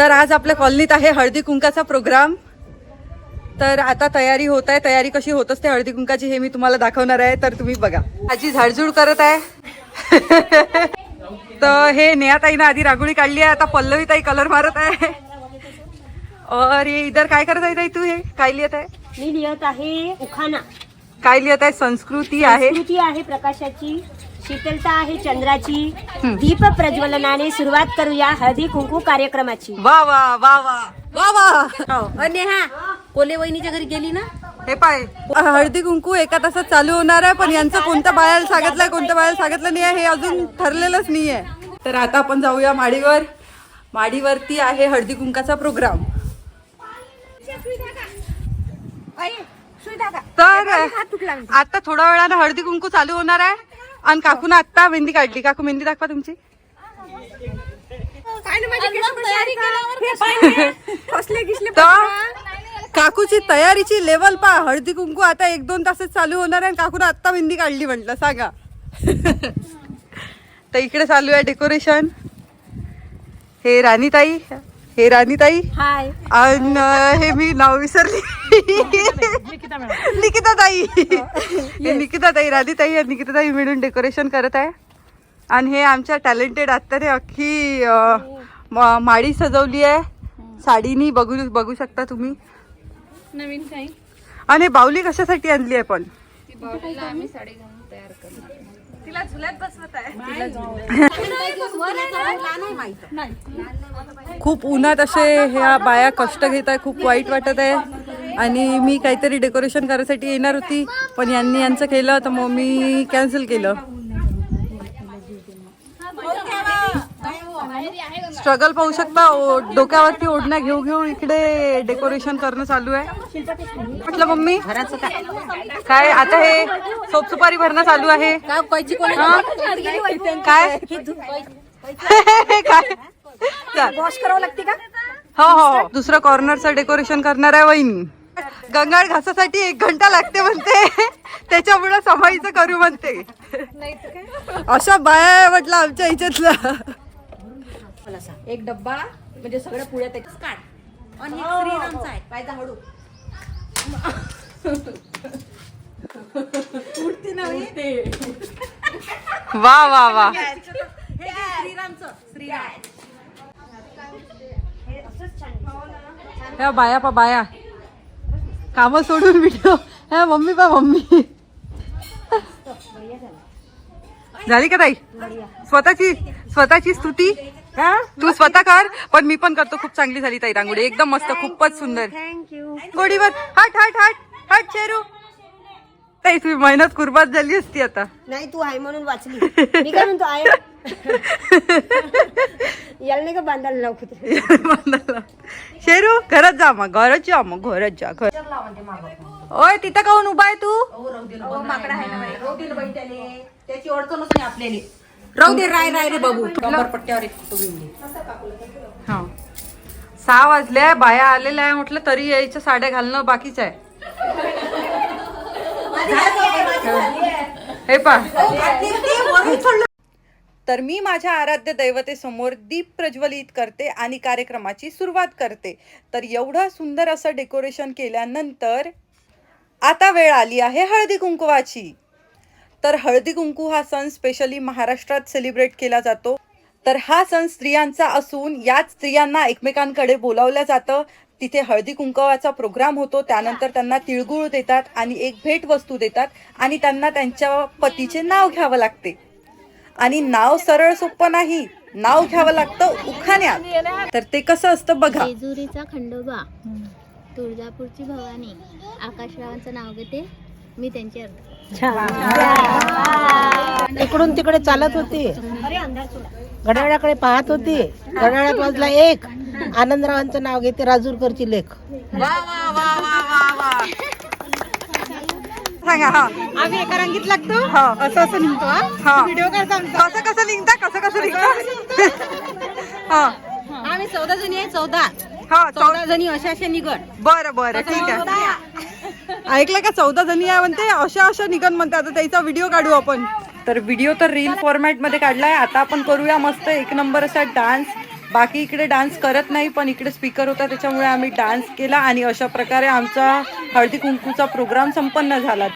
तर आज आपल्या कॉलनीत आहे हळदी कुंकाचा प्रोग्राम. तर आता तयारी होत आहे. तयारी कशी होत असते हळदी कुंकाची हे मी तुम्हाला दाखवणार आहे. तर तुम्ही बघा. आजी झाडझूड करत आहे. तर हे नेहाताईनं आधी रांगोळी काढली आहे. आता पल्लवी ताई कलर मारत आहे. और ये इधर काय करत आहे ताई तू हे? काय लिहित आहे? मी लिहत आहे उखाणा. काय लिहित आहे? संस्कृती आहे. कृती आहे प्रकाशाची. शीतलता आहे चंद्राची. दीप प्रज्वलनाने सुरुवात करूया हळदी कुंकू कार्यक्रमाची. वा वा वा वा. वा वा. नेहा कोले वहिनीच्या घरी गेली ना? हे पाय. हळदी कुंकू एका तासात चालू होणार आहे पण यांचं कोणत्या बायाला सांगितलंय कोणत्या बायाला सांगितलं नाही आहे हे अजून ठरलेलंच नाही आहे. तर आता आपण जाऊया माडीवर. माडीवरती आहे हळदी कुंकाचा प्रोग्राम. तर आता थोड्या वेळानं हळदी कुंकू चालू होणार आहे. आणि काकून आता मेहंदी काढली. काकू मेहंदी दाखवा तुमची. काकूची तयारीची लेवल पा हळदी कुंकू आता एक दोन तासात चालू होणार आहे आणि काकून आत्ता मेहंदी काढली म्हटलं सांगा. तर इकडे चालू आहे डेकोरेशन हे राणीताई. हे राणीताई. हाय. आणि हे मी नाव विसरली. निकिता ताई हे निकिता ताई राधी ताई आणि निकिता ताई मिळून डेकोरेशन करत आहे. आणि हे आमच्या टॅलेंटेड आत्ताने अख्खी माळी सजवली आहे. साडीनी बघू बघू शकता तुम्ही. नवीन काही? आणि हे बाहुली कशासाठी आणली आहे पण? आम्ही साडी घालून तयार करतो तिला झुल्यात बसवत आहे. खूप उन्हात असे ह्या बाया कष्ट घेत आहे खूप वाईट वाटत आहे. आणि मी काहीतरी डेकोरेशन करायसाठी येणार होती पण यांनी यांचं केलं तर मग मी कॅन्सल केलं. स्ट्रगल पाहू शकता. डोक्यावरती ओढण्या घेऊ घेऊ इकडे डेकोरेशन करणं चालू आहे. म्हटलं मम्मी काय आता हे सोपसुपारी भरणं चालू आहे? काय? काय? वॉश करावं लागते का हो हो. दुसरं कॉर्नरचं डेकोरेशन करणार आहे वहिनी. गंगाळ घासासाठी एक घंटा लागते म्हणते. त्याच्यामुळे समाईचं करू म्हणते. अशा बाया आहे म्हटलं आमच्या ह्याच्यातलं एक डब्बा म्हणजे सगळ्या पुढ्या त्याच्याच काढ. आणि श्रीरामचा आहे. पायदा हळू वा वा वा. श्रीरामचं श्रीराम ह्या बाया पा बाया. काम सोडून व्हिडिओ ह्या मम्मी पा मम्मी. झाली. का ताई? स्वतःची स्वतःची स्तुती? तू स्वतः कर पण मी पण करतो. खूप चांगली झाली ताई रांगोळी. एकदम मस्त खूपच सुंदर. थँक्यू गोडीवर. हट हट हट. हट शेरू. ताई तुम्ही मेहनत कुर्बात झाली असती आता. नाही तू आहे म्हणून वाचली. मी काय म्हणतो आहे? याला नाही का बांधायला लावू कुत्रे शेरू घरात जा मग. घरात जा मग. घरात जा. घर ओय तिथं काहून उभा आहे तू? त्याची अडचणच नाही आपल्याला. राहू दे राय राय रे बाबू. नंबर पट्ट्यावर एक फोटो घेऊन हा. सहा वाजल्या बाया आलेल्या आहे म्हटलं तरी यायच्या साड्या घालणं बाकीच आहे. हे पा. तर मी माझ्या आराध्य दैवतेसमोर दीप प्रज्वलित करते आणि कार्यक्रमाची सुरुवात करते. तर एवढं सुंदर असं डेकोरेशन केल्यानंतर आता वेळ आली आहे हळदी कुंकवाची. तर हळदी कुंकू हा सण स्पेशली महाराष्ट्रात सेलिब्रेट केला जातो. तर हा सण स्त्रियांचा असून याच स्त्रियांना एकमेकांकडे बोलावलं जातं. तिथे हळदी कुंकवाचा प्रोग्राम होतो. त्यानंतर त्यांना तिळगुळ देतात आणि एक भेट वस्तू देतात आणि त्यांना त्यांच्या पतीचे नाव घ्यावं लागते. आणि नाव सरळ सोपं नाही नाव घ्यावं लागतं उखाण्यात. तर ते कसं असतं बघा. खंडोबा तुळजापूरची भवानी. आकाशरावांचं नाव घेते. मी त्यांची अर्थ. इकडून तिकडे चालत होती. घड्याळाकडे पाहत होती. घड्याळात वाजला एक. आनंदरावांचं नाव घेते राजूरकरची लेख. सांगा हा. आम्ही एका रंगीत लागतो. हा. असं असं निघतो हा. व्हिडिओ करतो आमचा. कसं कसं निघता कसं कसं निघता? हा. आम्ही चौदा जणी आहे चौदा. हा चौदा जणी अशा अशा निघत बरं बरं ठीक आहे. ऐकलं का? चौदा जणी आहे म्हणते अशा अशा निघन म्हणते. आता त्याचा व्हिडिओ काढू आपण. तर व्हिडिओ तर रील फॉर्मॅटमध्ये काढलाय. आता आपण करूया मस्त एक नंबर असा डान्स बाकी इकडे डान्स करत नाही पण इकडे स्पीकर होता त्याच्यामुळे आम्ही डान्स केला. आणि अशा प्रकारे आमचा हळदी कुंकूचा प्रोग्राम संपन्न झाला.